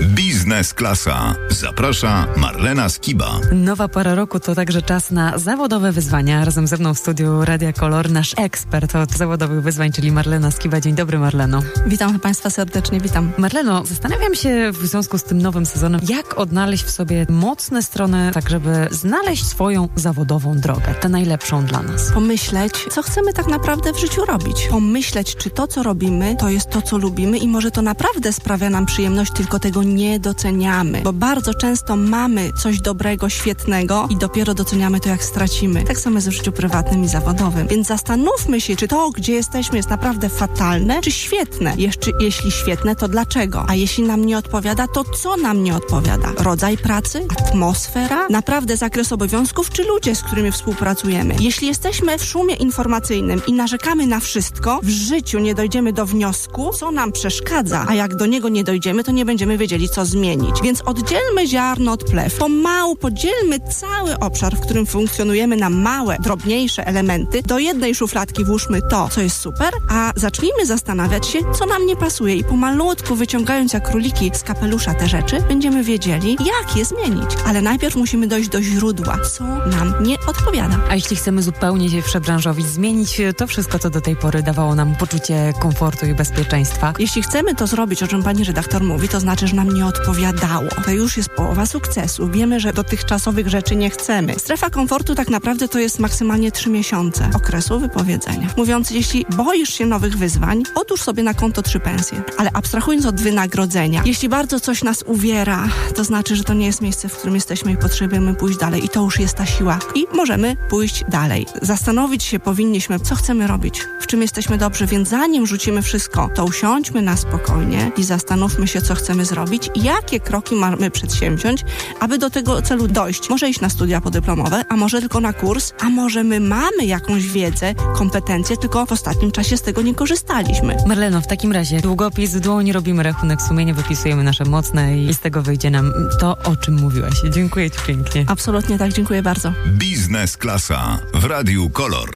Biznes Klasa. Zaprasza Marlena Skiba. Nowa pora roku to także czas na zawodowe wyzwania. Razem ze mną w studiu Radia Kolor nasz ekspert od zawodowych wyzwań, czyli Marlena Skiba. Dzień dobry, Marleno. Witam Państwa serdecznie, witam. Marleno, zastanawiam się w związku z tym nowym sezonem, jak odnaleźć w sobie mocne strony, tak żeby znaleźć swoją zawodową drogę, tę najlepszą dla nas. Pomyśleć, co chcemy tak naprawdę w życiu robić. Pomyśleć, czy to, co robimy, to jest to, co lubimy i może to naprawdę sprawia nam przyjemność, tylko tego nie doceniamy. Bo bardzo często mamy coś dobrego, świetnego i dopiero doceniamy to, jak stracimy. Tak samo jest w życiu prywatnym i zawodowym. Więc zastanówmy się, czy to, gdzie jesteśmy, jest naprawdę fatalne, czy świetne. Jeszcze, jeśli świetne, to dlaczego? A jeśli nam nie odpowiada, to co nam nie odpowiada? Rodzaj pracy? Atmosfera? Naprawdę zakres obowiązków, czy ludzie, z którymi współpracujemy? Jeśli jesteśmy w szumie informacyjnym i narzekamy na wszystko, w życiu nie dojdziemy do wniosku, co nam przeszkadza, a jak do niego nie dojdziemy, to nie będziemy wiedzieli, co zmienić. Więc oddzielmy ziarno od plew. Pomału podzielmy cały obszar, w którym funkcjonujemy na małe, drobniejsze elementy. Do jednej szufladki włóżmy to, co jest super, a zacznijmy zastanawiać się, co nam nie pasuje i pomalutku wyciągając jak króliki z kapelusza te rzeczy, będziemy wiedzieli, jak je zmienić. Ale najpierw musimy dojść do źródła, co nam nie odpowiada. A jeśli chcemy zupełnie się przebranżowić, zmienić to wszystko, co do tej pory dawało nam poczucie komfortu i bezpieczeństwa, Jeśli chcemy to zrobić, o czym pani redaktor mówi, to znaczy, że nam nie odpowiadało. To już jest połowa sukcesu. Wiemy, że dotychczasowych rzeczy nie chcemy. Strefa komfortu tak naprawdę to jest maksymalnie trzy miesiące okresu wypowiedzenia. Mówiąc, jeśli boisz się nowych wyzwań, odłóż sobie na konto trzy pensje. Ale abstrahując od wynagrodzenia, jeśli bardzo coś nas uwiera, to znaczy, że to nie jest miejsce, w którym jesteśmy i potrzebujemy pójść dalej. I to już jest ta siła. I możemy pójść dalej. Zastanowić się powinniśmy, co chcemy robić, w czym jesteśmy dobrzy, więc zanim rzucimy wszystko, to usiądźmy na spokojnie i zastanówmy się, co chcemy zrobić jakie kroki mamy przedsięwziąć, aby do tego celu dojść. Może iść na studia podyplomowe, a może tylko na kurs, a może my mamy jakąś wiedzę, kompetencje, tylko w ostatnim czasie z tego nie korzystaliśmy. Marleno, w takim razie długopis w dłoni robimy rachunek sumienia, wypisujemy nasze mocne i z tego wyjdzie nam to, o czym mówiłaś. Dziękuję Ci pięknie. Absolutnie tak, dziękuję bardzo. Biznes Klasa w Radiu Kolor.